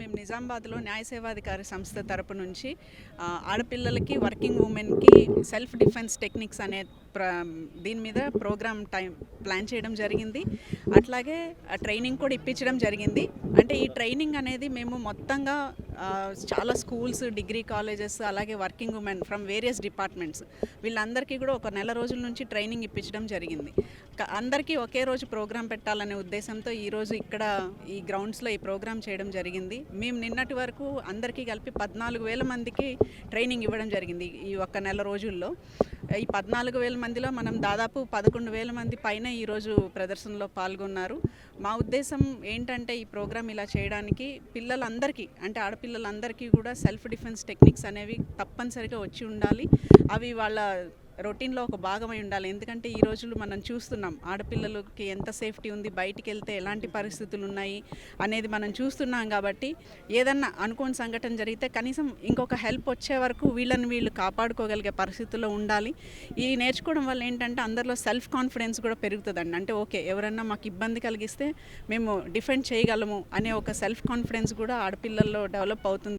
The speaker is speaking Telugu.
మేము నిజామాబాద్లో న్యాయ సేవాధికారి సంస్థ తరపు నుంచి ఆడపిల్లలకి వర్కింగ్ ఉమెన్కి సెల్ఫ్ డిఫెన్స్ టెక్నిక్స్ అనే ప్ర దీని మీద ప్రోగ్రామ్ టైం ప్లాన్ చేయడం జరిగింది. అట్లాగే ట్రైనింగ్ కూడా ఇప్పించడం జరిగింది. అంటే ఈ ట్రైనింగ్ అనేది మేము మొత్తంగా చాలా స్కూల్స్ డిగ్రీ కాలేజెస్ అలాగే working women from various departments. వీళ్ళందరికీ కూడా ఒక నెల రోజుల నుంచి ట్రైనింగ్ ఇప్పించడం జరిగింది. అందరికీ ఒకే రోజు ప్రోగ్రాం పెట్టాలనే ఉద్దేశంతో ఈరోజు ఇక్కడ ఈ గ్రౌండ్స్లో ఈ ప్రోగ్రాం చేయడం జరిగింది. మేము నిన్నటి వరకు అందరికీ కలిపి పద్నాలుగు వేల మందికి ట్రైనింగ్ ఇవ్వడం జరిగింది ఈ ఒక్క నెల రోజుల్లో. ఈ పద్నాలుగు వేల మందిలో మనం దాదాపు పదకొండు వేల మంది పైన ఈరోజు ప్రదర్శనలో పాల్గొన్నారు. మా ఉద్దేశం ఏంటంటే ఈ ప్రోగ్రాం ఇలా చేయడానికి పిల్లలందరికీ అంటే ఆడపిల్లలందరికీ కూడా సెల్ఫ్ డిఫెన్స్ టెక్నిక్స్ అనేవి తప్పనిసరిగా వచ్చి ఉండాలి. అవి వాళ్ళ రొటీన్లో ఒక భాగమై ఉండాలి. ఎందుకంటే ఈ రోజులు మనం చూస్తున్నాం ఆడపిల్లలకి ఎంత సేఫ్టీ ఉంది బయటికి వెళ్తే ఎలాంటి పరిస్థితులు ఉన్నాయి అనేది మనం చూస్తున్నాం కాబట్టి ఏదన్నా అనుకోని సంఘటన జరిగితే కనీసం ఇంకొక హెల్ప్ వచ్చే వరకు వీళ్ళని వీళ్ళు కాపాడుకోగలిగే పరిస్థితుల్లో ఉండాలి. ఈ నేర్చుకోవడం వల్ల ఏంటంటే అందరిలో సెల్ఫ్ కాన్ఫిడెన్స్ కూడా పెరుగుతుందండి. అంటే ఓకే ఎవరన్నా మాకు ఇబ్బంది కలిగిస్తే మేము డిఫెండ్ చేయగలము అనే ఒక సెల్ఫ్ కాన్ఫిడెన్స్ కూడా ఆడపిల్లల్లో డెవలప్ అవుతుంది.